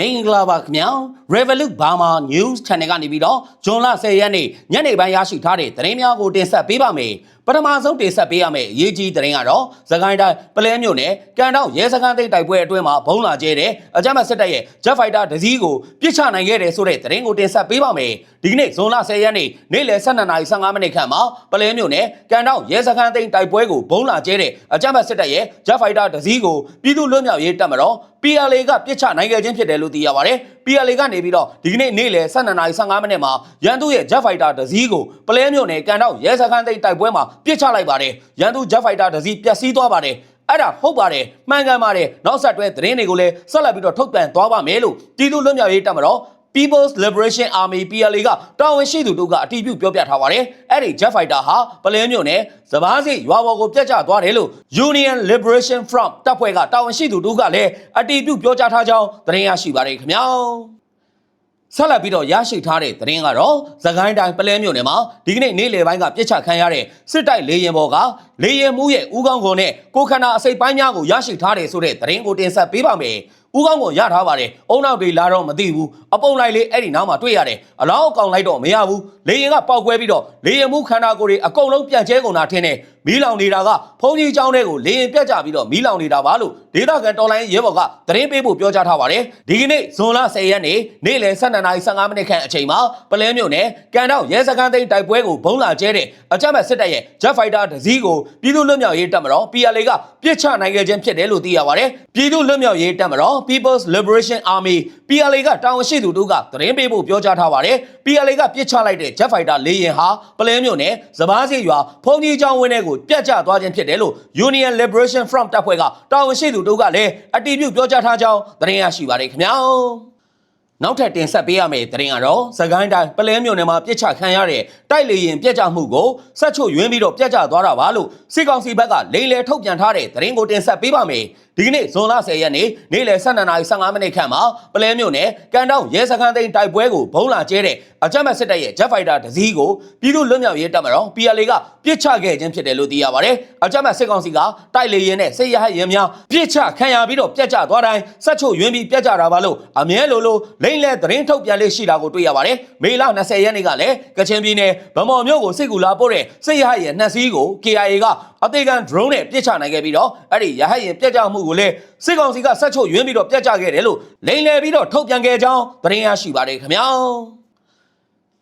မင်္ဂလာပါခင်ဗျာ Revolut Burma News Channel ကနေပြီးတော့ဇွန်လ10ရက်နေ့ညနေပိုင်းရရှိထားတဲ့သတင်းများကိုတင်ဆက်ပေးပါမယ်ပထမဆုံးတင်ဆက်ပေးရမယ့်အရေးကြီးသတင်းကတော့သခိုင်းတိုင်းပလဲမြို့နယ်ကန်တောက်ရဲစခန်းသိမ်းတိုက်ပွဲအတွင်းမှာဘုံလာကျဲတဲ့အကြမ်းဖက်စစ်တပ်ရဲ့ Jet Fighter တစ်စီးကိုပစ်ချနိုင်ခဲ့တယ်ဆိုတဲ့သတင်းကိုတင်ဆက်ပေးပါမယ်ဒီကနေ့ဇွန်လ10ရက်နေ့နေ့လယ်12:15မိနစ်ခန့်မှာပလဲမြို့နယ်ကန်တောက်ရဲစခန်းသိမ်းတိုက်ပွဲကိုဘုံလာကျဲတဲ့အကြမ်းဖက်စစ်တပ်ရဲ့ Jet Fighter တစ်စီးကိုပြည်သူ့လွတ်မြောက်ရေးတပ်မတော် PLA ကပြစ်ချနိုင်ခဲ့ခြင်းဖြစ်တယ်လို့သိရပါတယ်။ PLA ကနေပြီးတော့ဒီကနေ့နေ့လယ်12:15မိနစ်မှာရန်သူရဲ့ Jet Fighter တစ်စီးကိုပလဲမြို့နယ်ကန်တော့ရဲစခန်းသိမ်းတိုက်ပွဲမှာပြစ်ချလိုက်ပါတယ်။ရန်သူ Jet Fighter တစ်စီးပျက်စီးသွားပါတယ်။အဲ့ဒါဟုတ်ပါတယ်မှန်ကန်ပါတယ်နောက်ဆက်တွဲသတင်းတွေကိုလည်းဆက်လက်ပြီးတော့ထုတ်ပြန်သွားပါမယ်လို့ပြည်သူ့လွတ်မြောက်ရေးတပ်မတော် People's Liberation Army PLA ကတာဝန်ရှိသူတို့ကအတည်ပြုပြောပြထားပါတယ်။အဲ့ဒီ Jet Fighter ဟာပလဲမြို့နယ်စပားစီရွာပေါ်ကိုပြတ်ကျသွားတယ်လို့ Union Liberation Front တပ်ဖွဲ့ကတာဝန်ရှိသူတို့ကလည်းအတည်ပြုပြောကြားထားကြောင်းသတင်းရရှိပါတယ်ခင်ဗျာ။ဆက်လက်ပြီးတော့ရရှိထားတဲ့သတင်းကတော့သခိုင်းတိုင်းပလဲမြို့နယ်မှာဒီကနေ့နေ့လယ်ပိုင်းကပြစ်ချခံရတဲ့စစ်တိုက်လေရင်ဘော်ကလေရင်မှုရဲ့ဦးကောင်းကုန်နဲ့ကိုခန္ဓာအစိပ်ပိုင်းများကိုရရှိထားတယ်ဆိုတဲ့သတင်းကိုတင်ဆက်ပေးပါမယ်။ ဦးကောင်းကိုရထားပါတယ်။အုံနောက်တွေလာတော့မသိဘူး။အပုံလိုက်လေးအဲ့ဒီနောက်မှာတွေ့ရတယ်။အလောင်းအကောင်လိုက်တော့မရဘူး။လေရင်ကပေါက်ကွဲပြီးတော့လေရင်မှုခန္ဓာကိုယ်တွေအကုန်လုံးပြန့်ကျဲကုန်တာထင်းတယ်။မီးလောင်နေတာကဘုံကြီးကျောင်းတွေကိုလေရင်ပြတ်ကျပြီးတော့မီးလောင်နေတာပါလို့ဒေသခံတော်လိုင်းရဲဘော်ကသတင်းပေးဖို့ပြောကြားထားပါတယ်ဒီကနေ့ဇွန်လ10ရက်နေ့နေ့လယ်12:15မိနစ်ခန့်အချိန်မှာပလဲမြို့နယ်ကန်တောင်ရဲစခန်းသိမ်းတိုက်ပွဲကိုဘုံလာကျဲတဲ့အကြမ်းဖက်စစ်တပ်ရဲ့ Jet Fighter တစ်စီးကိုပြည်သူ့လွတ်မြောက်ရေးတပ်မတော် PLA ကပြစ်ချနိုင်ခဲ့ခြင်းဖြစ်တယ်လို့သိရပါတယ်ပြည်သူ့လွတ်မြောက်ရေးတပ်မတော် People's Liberation Army PLA ကတာဝန်ရှိသူတို့ကသတင်းပေးဖို့ပြောကြားထားပါတယ် PLA ကပြစ်ချလိုက်တဲ့ Jet Fighter လေယာဉ်ဟာပလဲမြို့နယ်စပားစီရွာဘုံကြီးကျောင်းဝင်းထဲကိုပြတ်ကျသွားခြင်းဖြစ်တယ်လို့ Union Liberation Front တပ်ဖွဲ့ကတာဝန်ရှိသူတို့ကလည်းအတည်ပြုပြောကြားထားကြောင်းသတင်းရရှိပါတယ်ခင်ဗျာ။နောက်ထပ်တင်ဆက်ပေးရမယ့်သတင်းကတော့စကိုင်းတိုင်းပလဲမြို့နယ်မှာပြစ်ချခံရတဲ့တိုက်လေရင်ပြက်ကျမှုကိုဆက်ချုပ်ယွင်းပြီးတော့ပြက်ကျသွားတာပါလို့စစ်ကောင်စီဘက်ကလိန်လေထုတ်ပြန်ထားတဲ့သတင်းကိုတင်ဆက်ပေးပါမယ် ဒီကနေ့ဇွန်လ10ရက်နေ့နေ့လယ်12:15မိနစ်ခန့်မှာပလဲမြို့နယ်ကန်တောင်ရဲစခန်းသိမ်းတိုက်ပွဲကိုဘုံလာကျဲတဲ့အကြမ်းဖက်စစ်တပ်ရဲ့ Jet Fighter တစ်စီးကိုပြည်သူ့လွတ်မြောက်ရေးတပ်မတော် PLA ကပြစ်ချခဲ့ခြင်းဖြစ်တယ်လို့သိရပါတယ်အကြမ်းဖက်စစ်ကောင်စီကတိုက်လေရင်နဲ့စစ်ရဟတ်ရင်များပြစ်ချခံရပြီးတော့ပြက်ကျသွားတိုင်းဆက်ချုပ်ယွင်းပြီးပြက်ကျတာပါလို့အမြဲလိုလိုလိမ့်လဲသတင်းထုတ်ပြန်လေးရှိတာကိုတွေ့ရပါတယ်မေလ20ရက်နေ့ကလည်းကချင်ပြည်နယ်ဗမော်မြို့ကိုစစ်ကူလာပို့တဲ့စစ်ရဟတ်ရင်နှစ်စီးကို KIA က အသေးခံ drone နဲ့ပြစ်ချနိုင်ခဲ့ပြီးတော့အဲ့ဒီရဟတ်ရင်ပြက်ကျမှုကိုလည်းစစ်ကောင်စီကဆက်ချုပ်ယွင်းပြီးတော့ပြက်ကျခဲ့တယ်လို့လိမ့်လဲပြီးတော့ထုတ်ပြန်ခဲ့ကြောင်းသတင်းရရှိပါတယ်ခင်ဗျာ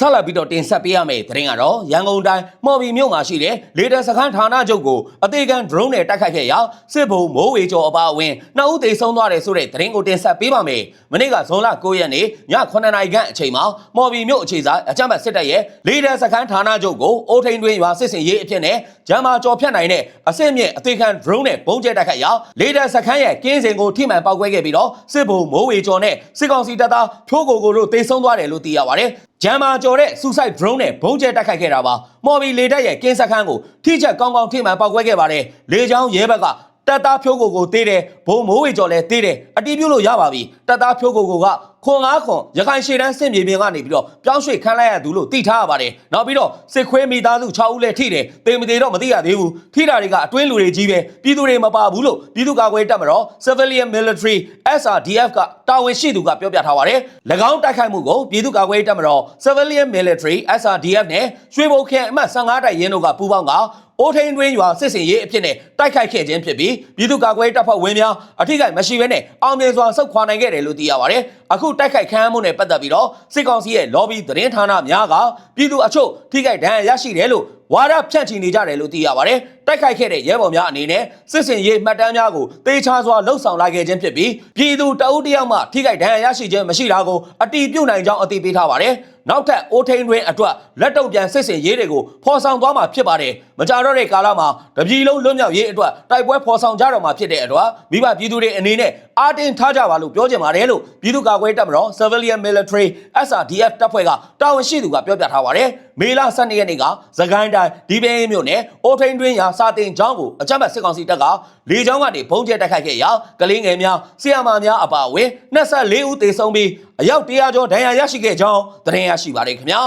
ဆက်လက်ပြီးတော့တင်ဆက်ပေးရမယ့်သတင်းကတော့ရန်ကုန်တိုင်းမော်ဘီမြို့မှာရှိတဲ့လေတပ်စခန်းဌာနချုပ်ကိုအသေးခံ drone နဲ့တိုက်ခိုက်ခဲ့ရာစစ်ဗိုလ်မိုးဝေကျော်အပါအဝင်နှစ်ဦးသေဆုံးသွားတယ်ဆိုတဲ့သတင်းကိုတင်ဆက်ပေးပါမယ်။မနေ့ကဇွန်လ9ရက်နေ့ည9နာရီခန့်အချိန်မှာမော်ဘီမြို့အခြေဆိုင်အကြမ်းဖက်စစ်တပ်ရဲ့လေတပ်စခန်းဌာနချုပ်ကိုအိုးထိန်တွင်ရွာစစ်စင်ရေးအဖြစ်နဲ့ဂျမ်းမာကျော်ဖြတ်နိုင်တဲ့အစစ်မြင့်အသေးခံ drone နဲ့ပုံကျဲတိုက်ခိုက်ရာလေတပ်စခန်းရဲ့ကင်းစင်ကိုထိမှန်ပောက်ကွဲခဲ့ပြီးတော့စစ်ဗိုလ်မိုးဝေကျော်နဲ့စစ်ကောင်စီတပ်သားဖြိုးကိုကိုတို့သေဆုံးသွားတယ်လို့သိရပါတယ်။ ဂျမ်မာကျော်တဲ့ suicide drone နဲ့ဘုံကျဲတိုက်ခိုက်ခဲ့တာပါ။မော်ဘီလေတပ်ရဲ့ကင်းစခန်းကိုထိချက်ကောင်းကောင်းထိမှန်ပောက်ကွဲခဲ့ပါတယ်။လေချောင်းရဲဘက်ကတပ်သားဖြိုးကိုကိုတေးတယ်ဘုံမိုးဝေကျော်လည်းတေးတယ်အတီးပြုတ်လို့ရပါပြီတပ်သားဖြိုးကိုကိုကခွန်ငါးခွန်ရခိုင်ရှေ့တန်းစစ်မြေပြင်ကနေပြီးတော့ပြောင်းရွှေ့ခန်းလိုက်ရသူလို့သိထားရပါတယ်နောက်ပြီးတော့စစ်ခွေးမိသားစု6ဦးလည်းထိတယ်တေမသေးတော့မသိရသေးဘူးထိတာတွေကအတွင်းလူတွေကြီးပဲပြည်သူတွေမပါဘူးလို့ပြည်သူ့ကာကွယ်တပ်မတော် Civilian Military SRDF ကတာဝန်ရှိသူကပြောပြထားပါတယ်၎င်းတိုက်ခိုက်မှုကိုပြည်သူ့ကာကွယ်တပ်မတော် Civilian Military SRDF နဲ့ရွှေဘုံခရိုင်အမှတ်15တိုက်ရင်းတို့ကပူးပေါင်းကအိုးထိန်တွင်းရွာစစ်စင်ရေးအဖြစ်နဲ့တိုက်ခိုက်ခဲ့ခြင်းဖြစ်ပြီးပြည်သူ့ကာကွယ်တပ်ဖွဲ့ဝင်များအထိကိမရှိဘဲနဲ့အောင်မြင်စွာဆုတ်ခွာနိုင်ခဲ့တယ်လို့သိရပါတယ်။ အခုတိုက်ခိုက်ခံရမှုနဲ့ပတ်သက်ပြီးတော့စစ်ကောင်စီရဲ့ lobby သတင်းဌာနများကပြည်သူအချို့ထိခိုက်ဒဏ်ရာရရှိတယ်လို့ဝါဒဖြန့်ချီနေကြတယ်လို့သိရပါတယ်။တိုက်ခိုက်ခဲ့တဲ့ရဲဘော်များအနေနဲ့စစ်စင်ရေးမှတ်တမ်းများကိုတေချာစွာလှုပ်ဆောင်လာခဲ့ခြင်းဖြစ်ပြီးပြည်သူတအုပ်တယောက်မှထိခိုက်ဒဏ်ရာရရှိခြင်းမရှိတာကိုအတည်ပြုနိုင်ကြောင်းအသိပေးထားပါတယ်။နောက်ထပ်အိုးထိန်တွင်အတွက်လက်တုပ်ပြန်စစ်စင်ရေးတွေကိုဖော်ဆောင်သွားမှာဖြစ်ပါတယ်။မကြတော့တဲ့ကာလမှာတပြည်လုံးလွတ်မြောက်ရေးအတွက်တိုက်ပွဲဖော်ဆောင်ကြတော့မှာဖြစ်တဲ့အတွက်မိဘပြည်သူတွေအနေနဲ့အားတင်းထားကြပါလို့ပြောချင်ပါတယ်လို့ပြည်သူ့ကာကွယ်တပ်မတော် Civilian Military SRDF တပ်ဖွဲ့ကတာဝန်ရှိသူကပြောပြထားပါတယ်။မေလ12ရက်နေ့ကသခိုင်းတိုင်းဒီပင်းမြို့နယ်အိုထိန်တွင်ရာစာတင်ကျောင်းကိုအကြမ်းဖက်စစ်ကောင်စီတပ်ကလေကြောင်းကနေဘုံကျဲတိုက်ခိုက်ခဲ့ရာကလေးငယ်များဆီယာမာများအပါအဝင်24ဦးသေဆုံးပြီးအယောက်100ကျော်ဒဏ်ရာရရှိခဲ့ကြောင်းသတင်းရရှိပါတယ်ခင်ဗျာ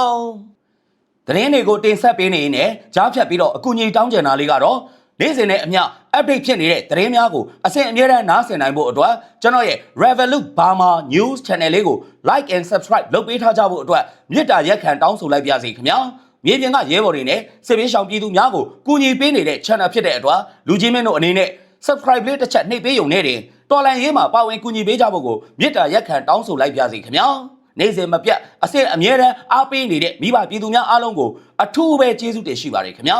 ။သတင်းတွေကိုတင်ဆက်ပေးနေနေကြားဖြတ်ပြီးတော့အကူအညီတောင်းကျင်တာလေးကတော့နေ့စဉ်နဲ့အမျှ update ဖြစ်နေတဲ့သတင်းများကိုအစဉ်အမြဲတမ်းနားဆင်နိုင်ဖို့အတွက်ကျွန်တော်ရဲ့ Revolut Burma News Channel လေးကို like and subscribe လုပ်ပေးထားကြဖို့အတွက်မြစ်တာရက်ခံတောင်းဆိုလိုက်ပါစီခင်ဗျာ မြေပြင်ကရဲဘော်တွေနဲ့စစ်ပေးရှောင်ပြည်သူများကိုကူညီပေးနေတဲ့ channel ဖြစ်တဲ့အတွက်လူချင်းမင်းတို့အနေနဲ့ subscribe လေးတစ်ချက်နှိပ်ပေးုံနဲ့တင်တော်လန်ရေးမှာပါဝင်ကူညီပေးကြဖို့ကိုမြစ်တာရက်ခံတောင်းဆိုလိုက်ပါစီခင်ဗျာနေ့စဉ်မပြတ်အစစ်အမြဲတမ်းအားပေးနေတဲ့မိဘပြည်သူများအားလုံးကိုအထူးပဲကျေးဇူးတင်ရှိပါတယ်ခင်ဗျာ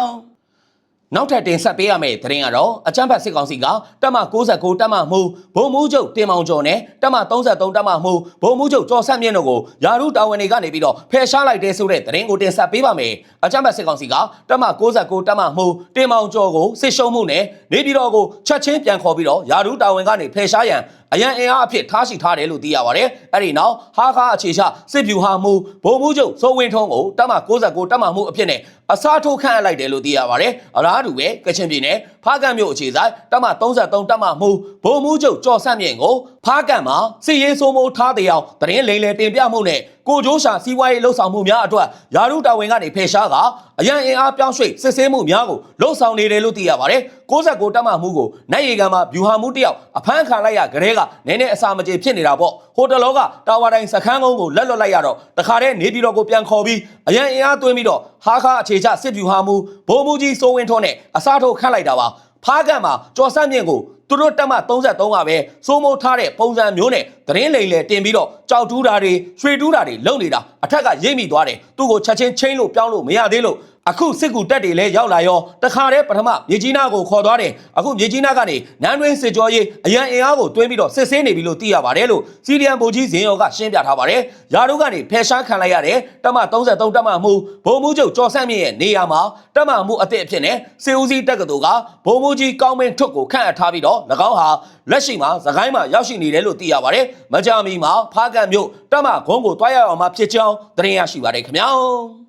နောက်ထပ်တင်ဆက်ပေးရမယ့်သတင်းကတော့အချမ်းဖတ်စစ်ကောင်စီကတပ်မ69တပ်မမှုဘုံမူးချုပ်တင်မောင်ကျော်နဲ့တပ်မ33တပ်မမှုဘုံမူးချုပ်ကျော်ဆက်မြင့်တို့ကိုယာရုတာဝန်တွေကနေပြီးတော့ဖယ်ရှားလိုက်တဲ့ဆိုတဲ့သတင်းကိုတင်ဆက်ပေးပါမယ်အချမ်းဖတ်စစ်ကောင်စီကတပ်မ69တပ်မမှုတင်မောင်ကျော်ကိုစစ်ရှုံးမှုနဲ့နေပြည်တော်ကိုချက်ချင်းပြန်ခေါ်ပြီးတော့ယာရုတာဝန်ကနေဖယ်ရှားရန် အရန်အင်အားအဖြစ်ထားရှိထားတယ်လို့သိရပါတယ်။အဲ့ဒီနောက်ဟာခါအခြေချစစ်ဗျူဟာမှုဘုံမှုချုပ်စိုးဝင်းထုံးကိုတပ်မ69တပ်မမှုအဖြစ်နဲ့အစားထိုးခန့်အပ်လိုက်တယ်လို့သိရပါတယ်။အလားတူပဲကချင်ပြည်နယ် ဖားကန့်မြို့အခြေဆိုင်တပ်မ33တပ်မမှုဘုံမှုချုပ်ကြော်ဆန့်မြင့်ကိုဖားကန့်မှာစစ်ရေးစိုးမိုးထားတဲ့အောင်တရင်လိန်လေတင်ပြမှုနဲ့ကိုကျိုးရှာစီးပွားရေးလှုပ်ဆောင်မှုများအတွက်ယာရုတာဝန်ကနေဖယ်ရှားကအရန်အင်အားပြောင်းရွှေ့စစ်ဆေးမှုများကိုလှုပ်ဆောင်နေတယ်လို့သိရပါတယ်။69တပ်မမှုကိုနိုင်ရီကန်မှာဗျူဟာမှုတစ်ယောက်အဖမ်းခံလိုက်ရကြတဲ့ကနည်းနည်းအစာမကြေဖြစ်နေတာပေါ့ဟိုတယ်လောကတာဝါတိုင်းစခန်းကုန်းကိုလက်လွတ်လိုက်ရတော့တခါတည်းနေပြည်တော်ကိုပြန်ခေါ်ပြီးအရန်အင်အားသွင်းပြီးတော့ဟာခါအခြေချစစ်ဗျူဟာမှုဘိုးမူကြီးစိုးဝင်းထွန်းနဲ့အစားထိုးခန့်လိုက်တာပါဖားကန့်မှာကြော်ဆန့်မြင့်ကိုသူတို့တက်မှ33ကပဲစိုးမိုးထားတဲ့ပုံစံမျိုးနဲ့သတင်းလိမ်လေတင်ပြီးတော့ကြောက်တူးတာတွေရွှေတူးတာတွေလုပ်နေတာအထက်ကရိပ်မိသွားတယ်သူ့ကိုချက်ချင်းချင်းလို့ပြောင်းလို့မရသေးလို့ အခုစစ်ကူတက်တွေလည်းရောက်လာရောတခါတည်းပထမမြေကြီးနားကိုခေါ်သွားတယ်အခုမြေကြီးနားကနေနန်းတွင်းစစ်ကြောရေးအရန်အင်အားကိုတွင်းပြီးတော့စစ်ဆေးနေပြီလို့သိရပါတယ်လို့စီရီယန်ဗိုလ်ကြီးဇင်ရောကရှင်းပြထားပါတယ်ယာတို့ကနေဖယ်ရှားခံလိုက်ရတဲ့တက်မ33တက်မမှုဘုံမှုချုပ်ကျော်ဆန့်မြင့်ရဲ့နေရာမှာတက်မမှုအသစ်အဖြစ်နဲ့စေဦးစီးတက္ကသိုလ်ကဘုံမှုကြီးကောင်းမင်းထွတ်ကိုခန့်အပ်ထားပြီးတော့၎င်းဟာလက်ရှိမှာသခိုင်းမှာရောက်ရှိနေတယ်လို့သိရပါတယ်မကြမီမှာဖားကန့်မြို့တက်မဂုံးကိုတွားရအောင်မှာဖြစ်ကြောင်းသတင်းရရှိပါတယ်ခင်ဗျာ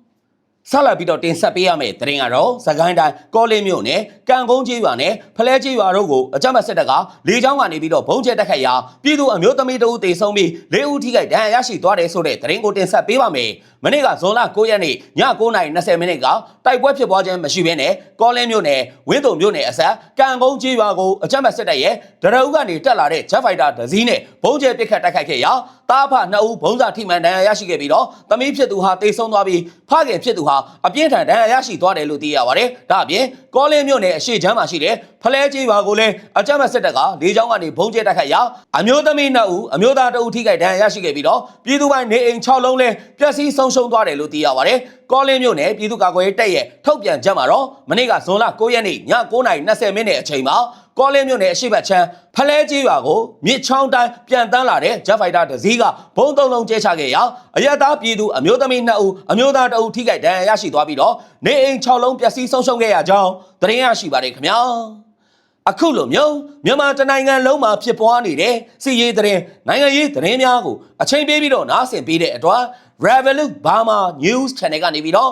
ဆက်လက်ပြီးတော့တင်ဆက်ပေးရမယ့်သတင်းကတော့သခိုင်းတိုင်းကောလင်းမြို့နယ်ကံကုန်းကျေးရွာနဲ့ဖလဲကျေးရွာတို့ကိုအကြမ်းဖက်စစ်တပ်ကလေကြောင်းကနေပြီးတော့ဘုံကျဲတက်ခတ်ရာပြည်သူအမျိုးသမီးတို့တေဆုံးပြီး၄ဦးထိခိုက်ဒဏ်ရာရရှိသွားတယ်ဆိုတဲ့သတင်းကိုတင်ဆက်ပေးပါမယ်။မနေ့ကဇွန်လ9ရက်နေ့ည9:20မိနစ်ကတိုက်ပွဲဖြစ်ပွားခြင်းမရှိဘဲနဲ့ကောလင်းမြို့နယ်ဝင်းတုံမြို့နယ်အစပ်ကံကုန်းကျေးရွာကိုအကြမ်းဖက်စစ်တပ်ရဲ့ဒရအုပ်ကနေတက်လာတဲ့ဂျက်ဖိုက်တာဒဇီးနဲ့ ဘုံကျဲပစ်ခတ်တိုက်ခိုက်ခဲ့ရာတားဖနှစ်ဦးဘုံစာထိမှန်ဒဏ်ရာရရှိခဲ့ပြီးတော့သမီးဖြစ်သူဟာတေဆုံးသွားပြီးဖခင်ဖြစ်သူဟာအပြင်းထန်ဒဏ်ရာရရှိသွားတယ်လို့သိရပါတယ်။ဒါအပြင်ကောလင်းမြို့နယ်အရှိချမ်းမှာရှိတဲ့ဖလဲကျေးရွာကိုလည်းအကြမ်းဖက်စစ်တပ်ကလေကြောင်းကနေဘုံကျဲတိုက်ခိုက်ရာအမျိုးသမီးနှစ်ဦးအမျိုးသားတအုပ်ထိခိုက်ဒဏ်ရာရရှိခဲ့ပြီးတော့ပြည်သူပိုင်းနေအိမ်6လုံးလည်းပျက်စီးဆုံးရှုံးသွားတယ်လို့သိရပါတယ်။ကောလင်းမြို့နယ်ပြည်သူ့ကာကွယ်ရေးတပ်ရဲ့ထုတ်ပြန်ချက်မှာတော့မနေ့ကဇွန်လ9ရက်နေ့ည9:20မိနစ်အချိန်မှာ ကောလင်းမြို့နယ်အရှိတ်ချမ်းဖလဲကြီးရွာကိုမြစ်ချောင်းတိုင်းပြန်တန်းလာတဲ့ဂျက်ဖိုက်တာတစ်စီးကဘုံသုံးလုံးကျဲချခဲ့ရာအရတားပြည်သူအမျိုးသမီး2ဦးအမျိုးသား2ဦးထိခိုက်ဒဏ်ရာရရှိသွားပြီးတော့နေအိမ်6လုံးပျက်စီးဆုံးရှုံးခဲ့ရကြောင်းသတင်းရရှိပါတယ်ခင်ဗျာအခုလိုမျိုးမြန်မာတနိုင်ငံလုံးမှာဖြစ်ပွားနေတဲ့စီရေးသတင်းနိုင်ငံရေးသတင်းများကိုအချိန်ပေးပြီးတော့နားဆင်ပေးတဲ့အတွက် Revolut Burma News Channel ကနေပြီးတော့